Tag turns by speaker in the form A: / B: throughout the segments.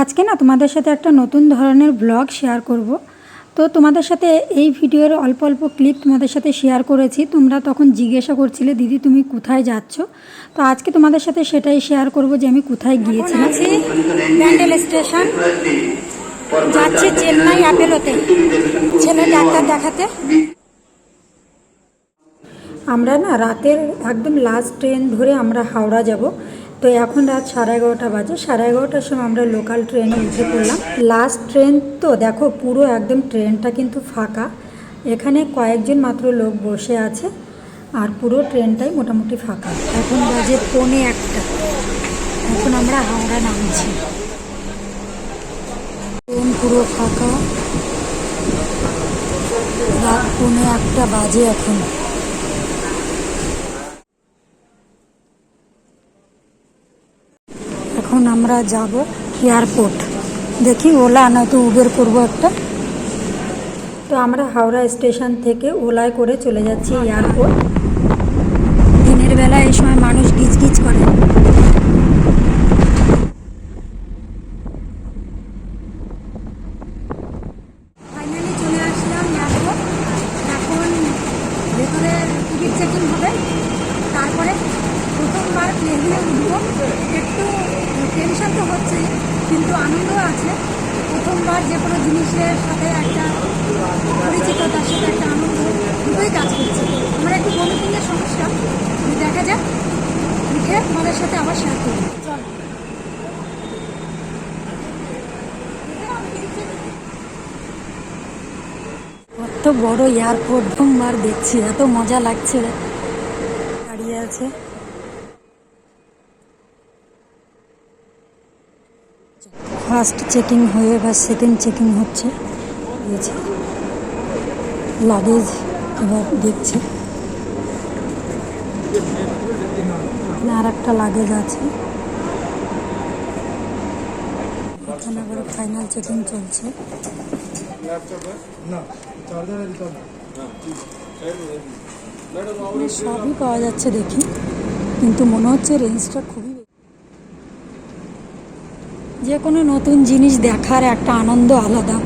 A: আজকে না তোমাদের সাথে একটা নতুন ধরনের ব্লগ শেয়ার করব। তো তোমাদের সাথে এই ভিডিওর অল্প অল্প ক্লিপ তোমাদের সাথে শেয়ার করেছি। তোমরা তখন জিজ্ঞাসা করছিলে দিদি তুমি কোথায় যাচ্ছ? তো আজকে তোমাদের সাথে সেটাই শেয়ার করব যে আমি কোথায় গিয়েছিলাম। ব্যান্ডেল স্টেশন। যাচ্ছি চেন্নাই অ্যাপেলোতে ছেলে ডাক্তার দেখাতে। আমরা না রাতের একদম লাস্ট ট্রেন ধরে আমরা হাওড়া যাব। তো এখন রাত সাড়ে এগারোটা বাজে। সাড়ে এগারোটার সময় আমরা লোকাল ট্রেনে উঠে পড়লাম। লাস্ট ট্রেন তো দেখো, পুরো একদম ট্রেনটা কিন্তু ফাঁকা। এখানে কয়েকজন মাত্র লোক বসে আছে আর পুরো ট্রেনটাই মোটামুটি ফাঁকা। এখন বাজে পৌনে একটা। এখন আমরা হাওড়া নামছি। ট্রেন পুরো ফাঁকা। রাত পৌনে একটা বাজে এখন। এখন আমরা যাব এয়ারপোর্ট। দেখি, ওলা নয়তো উবের করব একটা। তো আমরা হাওড়া স্টেশন থেকে ওলায় করে চলে যাচ্ছি এয়ারপোর্ট। দিনের বেলা এই সময় মানুষ গিজগিজ করে ফাইনালি চলে আসলাম এয়ারপোর্ট এখন ভেতরে টিকিট চেকিং হবে তারপরে প্রথমবার প্লেনে উঠবো একটু টেনশন তো হচ্ছে কিন্তু আনন্দ আছে প্রথমবার যে কোনো জিনিসের সাথে একটা পরিচিততার সাথে একটা আনন্দ দুটোই কাজ করছে আমার একটু বমিটিংয়ের সমস্যা কিন্তু দেখা যাক সাথে করব চল কত বড় এয়ারপোর্ট প্রথমবার দেখছি, এত মজা লাগছে। দাঁড়িয়ে আছে। ফার্স্ট চেকিং হয়ে এবার সেকেন্ড চেকিং হচ্ছে। লাগেজ এবার দেখছে। এখানে আর একটা লাগেজ আছে। এখানে আবার ফাইনাল চেকিং চলছে। সবই পাওয়া যাচ্ছে দেখি। কিন্তু মনে হচ্ছে রেঞ্জটা খুবই। যে কোনো নতুন জিনিস দেখার একটা আনন্দ আলাদা।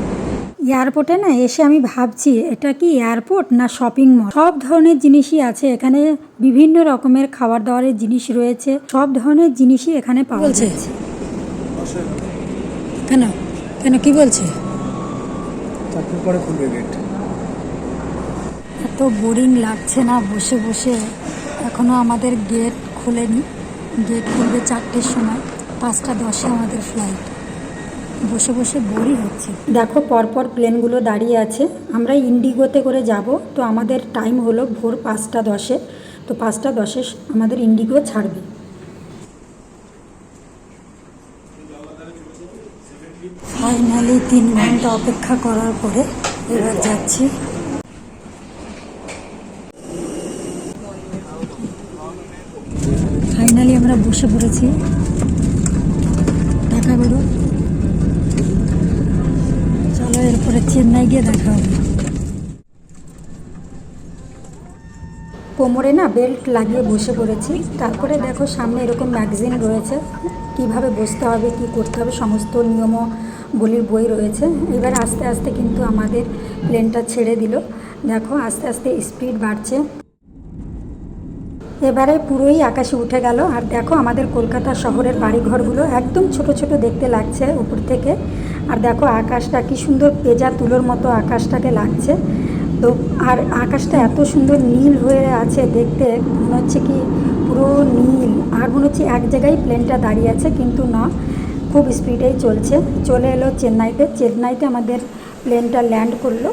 A: এয়ারপোর্টে না এসে আমি ভাবছি এটা কি এয়ারপোর্ট না শপিং মল সব ধরনের জিনিসই আছে এখানে বিভিন্ন রকমের খাবার দাবারের জিনিস রয়েছে সব ধরনের জিনিসই এখানে পাওয়া যাচ্ছে। কেন? কেন? কি বলছে? এত বোরিং লাগছে না বসে বসে। এখনও আমাদের গেট খুলেনি। গেট খুলবে চারটের সময় পাঁচটা দশে আমাদের ফ্লাইট বসে বসে বোরই হচ্ছে। দেখো, পরপর প্লেনগুলো দাঁড়িয়ে আছে। আমরা ইন্ডিগোতে করে যাব। তো আমাদের টাইম হলো ভোর পাঁচটা দশে। তো পাঁচটা দশে আমাদের ইন্ডিগো ছাড়বে। ফাইনালি তিন ঘণ্টা অপেক্ষা করার পরে এবার যাচ্ছি। ফাইনালি আমরা বসে পড়েছি দেখা করো চলো এরপরে চেন্নাই গিয়ে দেখা হবে। কোমরে না বেল্ট লাগিয়ে বসে পড়েছি। তারপরে দেখো সামনে এরকম ম্যাগাজিন রয়েছে। কীভাবে বসতে হবে, কি করতে হবে, সমস্ত নিয়মগুলির বই রয়েছে। এবার আস্তে আস্তে কিন্তু আমাদের প্লেনটা ছেড়ে দিল। দেখো আস্তে আস্তে স্পিড বাড়ছে। এবারে পুরোই আকাশে উঠে গেল। আর দেখো আমাদের কলকাতা শহরের বাড়িঘরগুলো একদম ছোট ছোট দেখতে লাগছে উপর থেকে। আর দেখো আকাশটা কি সুন্দর পেজা তুলোর মতো আকাশটাকে লাগছে। তো আর আকাশটা এত সুন্দর নীল হয়ে আছে দেখতে, মনে হচ্ছে কি পুরো নীল। আর মনে হচ্ছে এক জায়গায় প্লেনটা দাঁড়িয়ে আছে, কিন্তু না, খুব স্পিডেই চলছে। চলে এলো চেন্নাইতে চেন্নাইতে আমাদের প্লেনটা ল্যান্ড করল।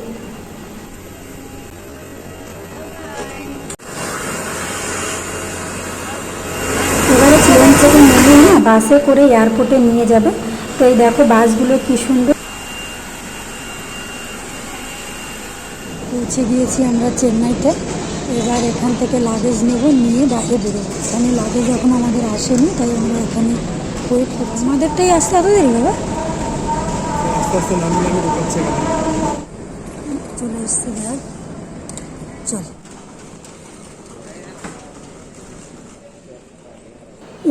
A: এবারে প্লেন থেকে নেমে না বাসে করে এয়ারপোর্টে নিয়ে যাবে। তো এই দেখো বাসগুলো কি সুন্দর। পৌঁছে গিয়েছি আমরা চেন্নাইতে। এবার এখান থেকে লাগেজ নেব নিয়ে বাইরে বেরোবো। এখানে লাগেজ এখন আমাদের আসেনি তাই আমরা এখানে ওয়েট করছি আমাদেরটাই আসতে এত দেরি
B: এখানে।
A: চলে এসছে ব্যাগ চল।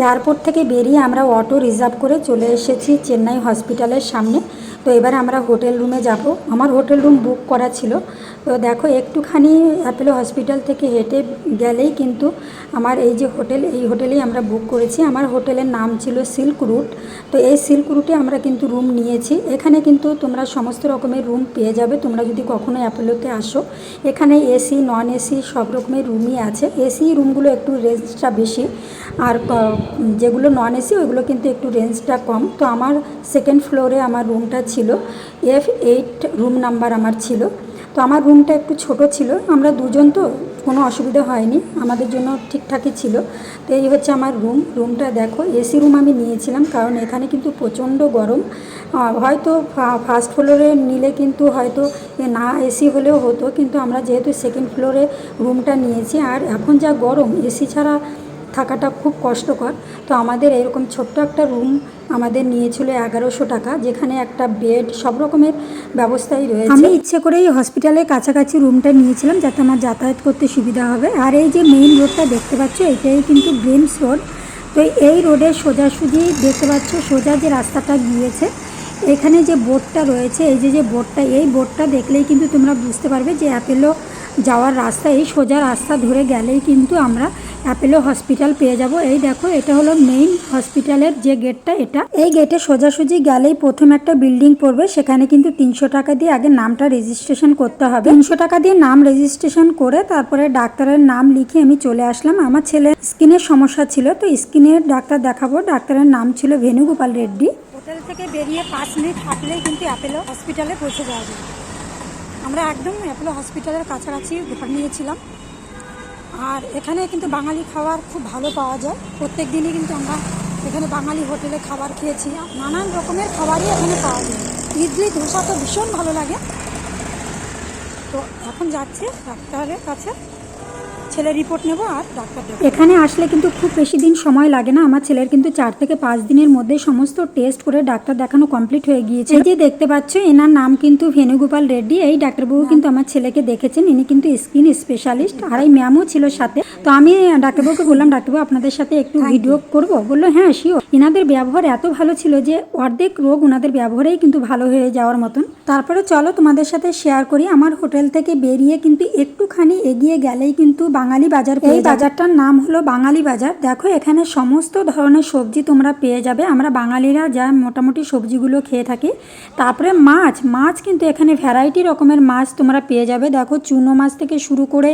A: এয়ারপোর্ট থেকে বেরিয়ে আমরা অটো রিজার্ভ করে চলে এসেছি চেন্নাই হসপিটালের সামনে। তো এবার আমরা হোটেল রুমে যাব। আমার হোটেল রুম বুক করা ছিল। তো দেখো, একটুখানি অ্যাপেলো হসপিটাল থেকে হেঁটে গেলেই কিন্তু আমার এই যে হোটেল, এই হোটেলেই আমরা বুক করেছি। আমার হোটেলের নাম ছিল সিল্ক রুট তো এই সিল্ক রুটে আমরা কিন্তু রুম নিয়েছি। এখানে কিন্তু তোমরা সমস্ত রকমের রুম পেয়ে যাবে। তোমরা যদি কখনো অ্যাপেলোতে আসো, এখানে এসি নন এসি সব রকমের রুমই আছে। এসি রুমগুলো একটু রেঞ্জটা বেশি। আর যেগুলো নন এসি ওইগুলো কিন্তু একটু রেঞ্জটা কম। তো আমার সেকেন্ড ফ্লোরে আমার রুমটা ছিল। এফ এইট রুম নাম্বার আমার ছিল। তো আমার রুমটা একটু ছোট ছিল, আমরা দুজন তো, কোনো অসুবিধা হয়নি, আমাদের জন্য ঠিকঠাকই ছিল। তো এই হচ্ছে আমার রুম রুমটা দেখো এসি রুম আমি নিয়েছিলাম, কারণ এখানে কিন্তু প্রচণ্ড গরম। হয়তো ফার্স্ট ফ্লোরে নিলে কিন্তু হয়তো না এসি হলেও হতো, কিন্তু আমরা যেহেতু সেকেন্ড ফ্লোরে রুমটা নিয়েছি, আর এখন যা গরম এসি ছাড়া থাকাটা খুব কষ্টকর। তো আমাদের এরকম ছোট্ট একটা রুম আমাদের নিয়েছিল এগারোশো টাকা, যেখানে একটা বেড সব রকমের ব্যবস্থাই রয়েছে। আমি ইচ্ছে করেই হসপিটালের কাছাকাছি রুমটা নিয়েছিলাম, যাতে আমার যাতায়াত করতে সুবিধা হবে। আর এই যে মেইন রোডটা দেখতে পাচ্ছ, এটাই কিন্তু গ্রিমস রোড তো এই রোডের সোজাসুজি দেখতে পাচ্ছ, সোজা যে রাস্তাটা গিয়েছে, এখানে যে বোর্ডটা রয়েছে, এই যে যে বোর্ডটা এই বোর্ডটা দেখলেই কিন্তু তোমরা বুঝতে পারবে যে অ্যাপেলো যাওয়ার রাস্তা, এই সোজা রাস্তা ধরে গেলেই কিন্তু আমরা অ্যাপেলো হসপিটাল পেয়ে যাব। এই দেখো, এটা হলো মেইন হসপিটালের যে গেটটা, এটা। এই গেটে সোজাসুজি গেলেই প্রথম একটা বিল্ডিং পড়বে। সেখানে কিন্তু তিনশো টাকা দিয়ে আগে নামটা রেজিস্ট্রেশন করতে হবে। তিনশো টাকা দিয়ে নাম রেজিস্ট্রেশন করে তারপরে ডাক্তারের নাম লিখে আমি চলে আসলাম। আমার ছেলের স্কিনের সমস্যা ছিল, তো স্কিনের ডাক্তার দেখাবো। ডাক্তারের নাম ছিল ভেনুগোপাল রেড্ডি। হোটেল থেকে বেরিয়ে পাঁচ মিনিট থাকলেই কিন্তু অ্যাপেলো হসপিটালে পৌঁছে যাওয়া যায়। আমরা একদম অ্যাপেলো হসপিটালের কাছাকাছি ঘর নিয়েছিলাম। আর এখানে কিন্তু বাঙালি খাবার খুব ভালো পাওয়া যায়। প্রত্যেক দিনই কিন্তু আমরা এখানে বাঙালি হোটেলে খাবার খেয়েছি। নানান রকমের খাবারই এখানে পাওয়া যায়। ইডলি, ধোসা তো ভীষণ ভালো লাগে। তো এখন যাচ্ছে ডাক্তারের কাছে। ছেলে রিপোর্ট নেব আর ডাক্তার এখানে আসলে কিন্তু খুব বেশি দিন সময় লাগে না। আমার ছেলের কিন্তু চার থেকে পাঁচ দিনের মধ্যে সমস্ত টেস্ট করে ডাক্তার দেখানো কমপ্লিট হয়ে গিয়েছে। এই যে দেখতে পাচ্ছ এনার নাম কিন্তু ভেনুগোপাল রেড্ডি। এই ডাক্তারবাবু কিন্তু আমার ছেলেকে দেখেছেন। ইনি কিন্তু স্কিন স্পেশালিস্ট আর এই ম্যামও ছিল সাথে। তো আমি ডাক্তারবাবুকে বললাম ডাক্তারবাবু আপনাদের সাথে একটু ভিডিও করব? বলল হ্যাঁ শিও এনাদের ব্যবহার এত ভালো ছিল যে অর্ধেক রোগ ওনাদের ব্যবহারেই কিন্তু ভালো হয়ে যাওয়ার মতন। তারপরে চলো তোমাদের সাথে শেয়ার করি। আমার হোটেল থেকে বেরিয়ে কিন্তু একটুখানি এগিয়ে গেলেই কিন্তু বাঙালি বাজার এই বাজারটার নাম হলো বাঙালি বাজার। দেখো এখানে সমস্ত ধরনের সবজি তোমরা পেয়ে যাবে। আমরা বাঙালিরা যা মোটামুটি সবজিগুলো খেয়ে থাকি। তারপরে মাছ মাছ কিন্তু এখানে ভ্যারাইটি রকমের মাছ তোমরা পেয়ে যাবে। দেখো চুনো মাছ থেকে শুরু করে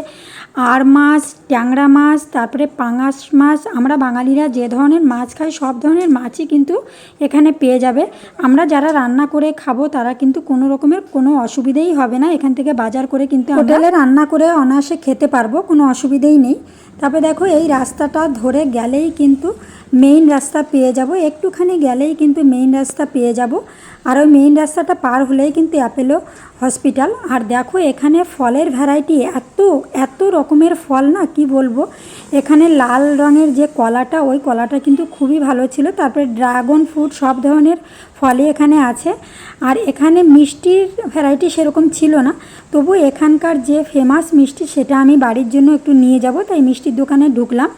A: আর মাছ ট্যাংরা মাছ তারপরে পাঙাশ মাছ। আমরা বাঙালিরা যে ধরনের মাছ খাই সব ধরনের মাছই কিন্তু এখানে পেয়ে যাবে। আমরা যারা রান্না করে খাব তারা কিন্তু কোনো রকমের কোনো অসুবিধেই হবে না। এখান থেকে বাজার করে কিন্তু হোটেলে রান্না করে অনায়াসে খেতে পারব। কোনো অসুবিধেই নেই। তারপরে দেখো এই রাস্তাটা ধরে গেলেই কিন্তু মেইন রাস্তা পেয়ে যাব। একটুখানি গেলেই কিন্তু মেইন রাস্তা পেয়ে যাব। আর ওই মেইন রাস্তাটা পার হলেই কিন্তু অ্যাপেলো হসপিটাল। আর দেখো, এখানে ফলের ভ্যারাইটি এত এত রকমের ফল না, কি বলব? এখানে লাল রঙের যে কলাটা, ওই কলাটা কিন্তু খুবই ভালো ছিল। তারপরে ড্রাগন ফ্রুট সব ধরনের ফলই এখানে আছে। আর এখানে মিষ্টির ভ্যারাইটি সেরকম ছিল না। তবু এখানকার যে ফেমাস মিষ্টি, সেটা আমি বাড়ির জন্য একটু নিয়ে যাব। তাই মিষ্টির দোকানে ঢুকলাম।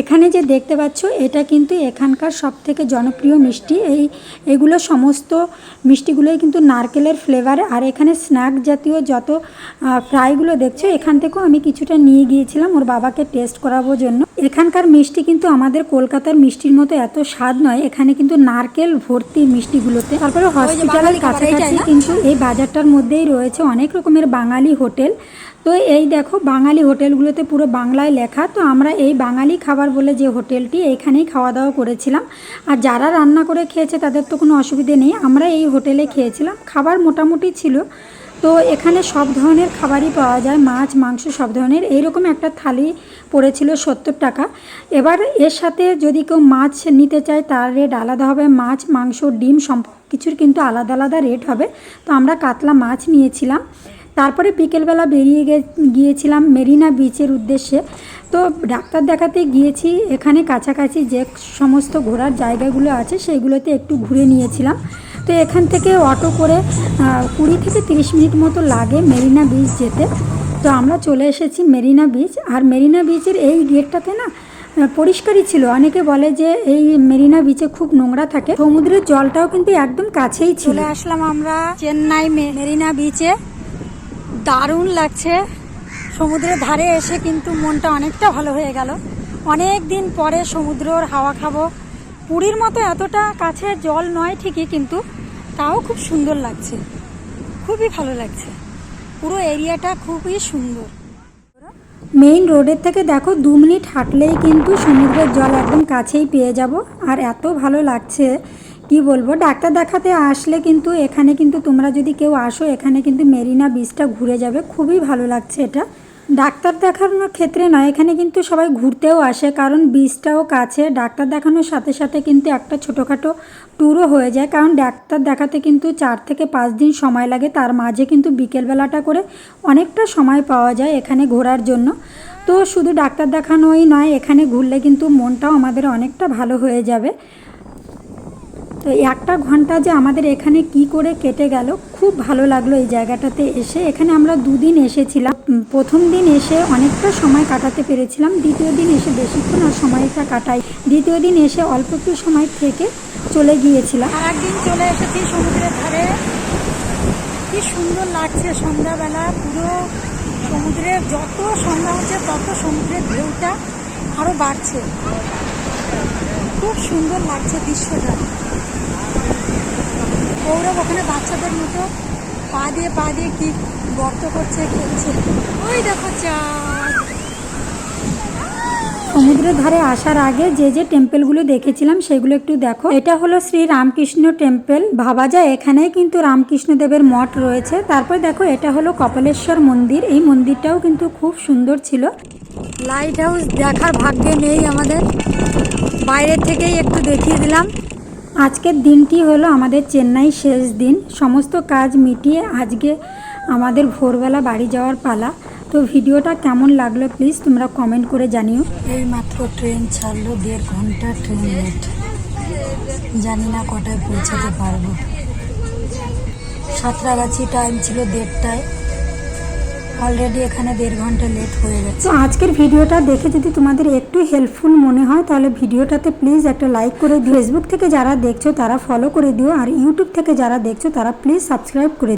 A: এখানে যে দেখতে পাচ্ছ এটা কিন্তু এখানকার সব থেকে জনপ্রিয় মিষ্টি। এই এগুলো সমস্ত মিষ্টিগুলোই কিন্তু নারকেলের ফ্লেভার আর এখানে স্ন্যাক জাতীয় যত ফ্রাইগুলো দেখছ এখান থেকেও আমি কিছুটা নিয়ে গিয়েছিলাম ওর বাবাকে টেস্ট করাবো জন্য। এখানকার মিষ্টি কিন্তু আমাদের কলকাতার মিষ্টির মতো এত স্বাদ নয়। এখানে কিন্তু নারকেল ভর্তি মিষ্টিগুলোতে। তারপরে হসপিটালের কাছাকাছি কিন্তু এই বাজারটার মধ্যেই রয়েছে অনেক রকমের বাঙালি হোটেল। তো এই দেখো, বাঙালি হোটেলগুলোতে পুরো বাংলায় লেখা, তো আমরা এই বাঙালি খাবার বলে যে হোটেলটি এইখানেই খাওয়া দাওয়া করেছিলাম। আর যারা রান্না করে খেয়েছে তাদের তো কোনো অসুবিধে নেই, আমরা এই হোটেলে খেয়েছিলাম। খাবার মোটামুটি ছিল, তো এখানে সব ধরনের খাবারই পাওয়া যায়, মাছ, মাংস সব ধরনের। এইরকম একটা থালি পড়েছিল সত্তর টাকা। এবার এর সাথে যদি কেউ মাছ নিতে চায়, তার রেট আলাদা হবে। মাছ, মাংস, ডিম সব কিছুর কিন্তু আলাদা আলাদা রেট হবে। তো আমরা কাতলা মাছ নিয়েছিলাম। তারপরে বিকেলবেলা বেরিয়ে গিয়েছিলাম মেরিনা বিচের উদ্দেশ্যে। তো ডাক্তার দেখাতে গিয়েছি, এখানে কাছাকাছি যে সমস্ত ঘোরার জায়গাগুলো আছে সেইগুলোতে একটু ঘুরে নিয়েছিলাম। তো এখান থেকে অটো করে কুড়ি থেকে তিরিশ মিনিট মতো লাগে মেরিনা বিচ যেতে। তো আমরা চলে এসেছি মেরিনা বিচ। আর মেরিনা বিচের এই গেটটাতে না পরিষ্কারই ছিল। অনেকে বলে যে এই মেরিনা বিচে খুব নোংরা থাকে। সমুদ্রের জলটাও কিন্তু একদম কাছেই ছিল। চলে আসলাম আমরা চেন্নাই মেরিনা বিচে। দারুণ লাগছে। সমুদ্রের ধারে এসে কিন্তু মনটা অনেকটা ভালো হয়ে গেল। অনেক দিন পরে সমুদ্রর হাওয়া খাব। পুরীর মতো এতটা কাছে জল নয় ঠিকই, কিন্তু তাও খুব সুন্দর লাগছে। খুবই ভালো লাগছে। পুরো এরিয়াটা খুবই সুন্দর। মেইন রোডের থেকে দেখো, দু মিনিট হাঁটলেই কিন্তু সমুদ্রের জল একদম কাছেই পেয়ে যাব। আর এত ভালো লাগছে কি বলব? ডাক্তার দেখাতে আসলে কিন্তু এখানে কিন্তু তোমরা যদি কেউ আসো, এখানে কিন্তু মেরিনা বিচটা ঘুরে যাবে। খুবই ভালো লাগছে এটা। ডাক্তার দেখানোর ক্ষেত্রে নয় এখানে কিন্তু সবাই ঘুরতেও আসে, কারণ বিচটাও কাছে। ডাক্তার দেখানোর সাথে সাথে কিন্তু একটা ছোটোখাটো ট্যুরও হয়ে যায়, কারণ ডাক্তার দেখাতে কিন্তু চার থেকে পাঁচ দিন সময় লাগে। তার মাঝে কিন্তু বিকেলবেলাটা করে অনেকটা সময় পাওয়া যায় এখানে ঘোরার জন্য। তো শুধু ডাক্তার দেখানোই নয়, এখানে ঘুরলে কিন্তু মনটাও আমাদের অনেকটা ভালো হয়ে যাবে। তো একটা ঘণ্টা যে আমাদের এখানে কি করে কেটে গেল, খুব ভালো লাগল এই জায়গাটাতে এসে। এখানে আমরা দুদিন এসেছিলাম। প্রথম দিন এসে অনেকটা সময় কাটাতে পেরেছিলাম। দ্বিতীয় দিন এসে বেশিক্ষণ আর সময়টা কাটাই। দ্বিতীয় দিন এসে অল্প একটু সময় থেকে চলে গিয়েছিলাম। আর একদিন চলে এসেছি সমুদ্রের ধারে। কি সুন্দর লাগছে সন্ধ্যাবেলা। পুরো সমুদ্রের যত সন্ধ্যা হচ্ছে, তত সমুদ্রের ঢেউটা আরও বাড়ছে। খুব সুন্দর লাগছে দৃশ্যটা। গৌরব ওখানে বাচ্চাদের মতো পা দিয়ে পা দিয়ে কি গর্ত করছে খেলছে। ওই দেখো চাঁদ। সমুদ্রের ধারে আসার আগে যে যে টেম্পেলগুলো দেখেছিলাম সেগুলো একটু দেখো। এটা হলো শ্রী রামকৃষ্ণ টেম্পল। ভাবা যায় এখানে কিন্তু রামকৃষ্ণ দেবের মঠ রয়েছে। তারপর দেখো এটা হলো কপালেশ্বর মন্দির। এই মন্দিরটাও কিন্তু খুব সুন্দর ছিল। লাইট হাউস দেখার ভাগ্যে নেই আমাদের। বাইরের থেকেই একটু দেখিয়ে দিলাম। আজকের দিনটি হলো আমাদের চেন্নাই শেষ দিন। সমস্ত কাজ মিটিয়ে আজকে আমাদের ভোরবেলা বাড়ি যাওয়ার পালা। তো ভিডিওটা কেমন লাগল প্লিজ তোমরা কমেন্ট করে জানিও। এই মাত্র ট্রেন ছাড়লো, দেড় ঘণ্টা ট্রেন লেট জানি না কটায় পৌঁছাতে পারব। সাঁতরাগাছি টাইম ছিল দেড়টায়। অলরেডি এখানে দেড় ঘণ্টা লেট হয়ে গেছে। তো আজকের ভিডিওটা দেখে যদি তোমাদের একটু হেল্পফুল মনে হয়, তাহলে ভিডিওটাতে প্লিজ একটা লাইক করে দিও। ফেসবুক থেকে যারা দেখছ, তারা ফলো করে দিও। আর ইউটিউব থেকে যারা দেখছ, তারা প্লিজ সাবস্ক্রাইব করে